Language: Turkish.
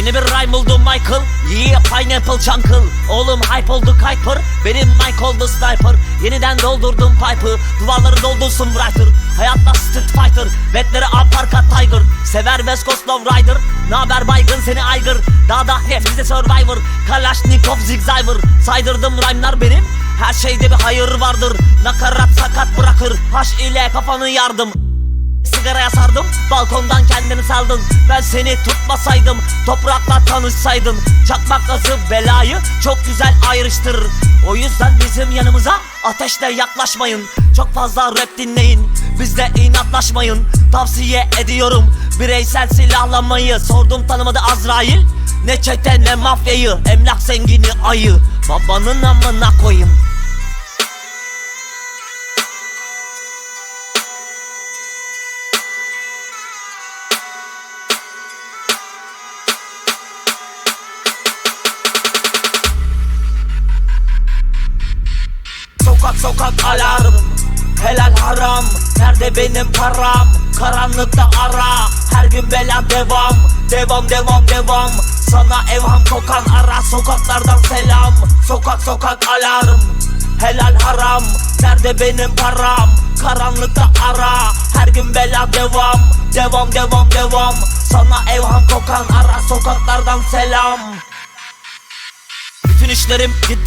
Yeni bir rhyme buldum Michael. Yeah pineapple jungle. Oğlum hype oldu Kuiper. Benim Mike oldu sniper. Yeniden doldurdum pipe'ı Duvarları doldursun writer. Hayatta street fighter. Betlere aparkat tiger. Sever West Coast Love Rider. Naber baygın seni aygır. Dağda hep bize survivor. Kalashnikov zigzagger Saydırdım rhyme'lar benim. Her şeyde bir hayır vardır. Nakarat sakat bırakır. Haş ile kafanı yardım. Sigaraya sardım. Balkondan kendini saldın Ben seni tutmasaydım toprakla tanışsaydın Çakmak gazı belayı çok güzel ayrıştırır O yüzden bizim yanımıza ateşle yaklaşmayın. Çok fazla rap dinleyin bizle inatlaşmayın. Tavsiye ediyorum bireysel silahlanmayı. Sordum tanımadı Azrail ne çete ne mafyayı. Emlak zengini ayı Babanın amına koyayım Sokak sokak alarm. Helal haram. Nerede benim param? Karanlıkta ara. Her gün bela devam. Devam devam devam. Sana evham kokan ara. Sokaklardan selam. Sokak sokak alarm. Helal haram. Nerede benim param? Karanlıkta ara. Her gün bela devam. Devam devam devam. Sana evham kokan ara. Sokaklardan selam. Bütün işlerim ciddi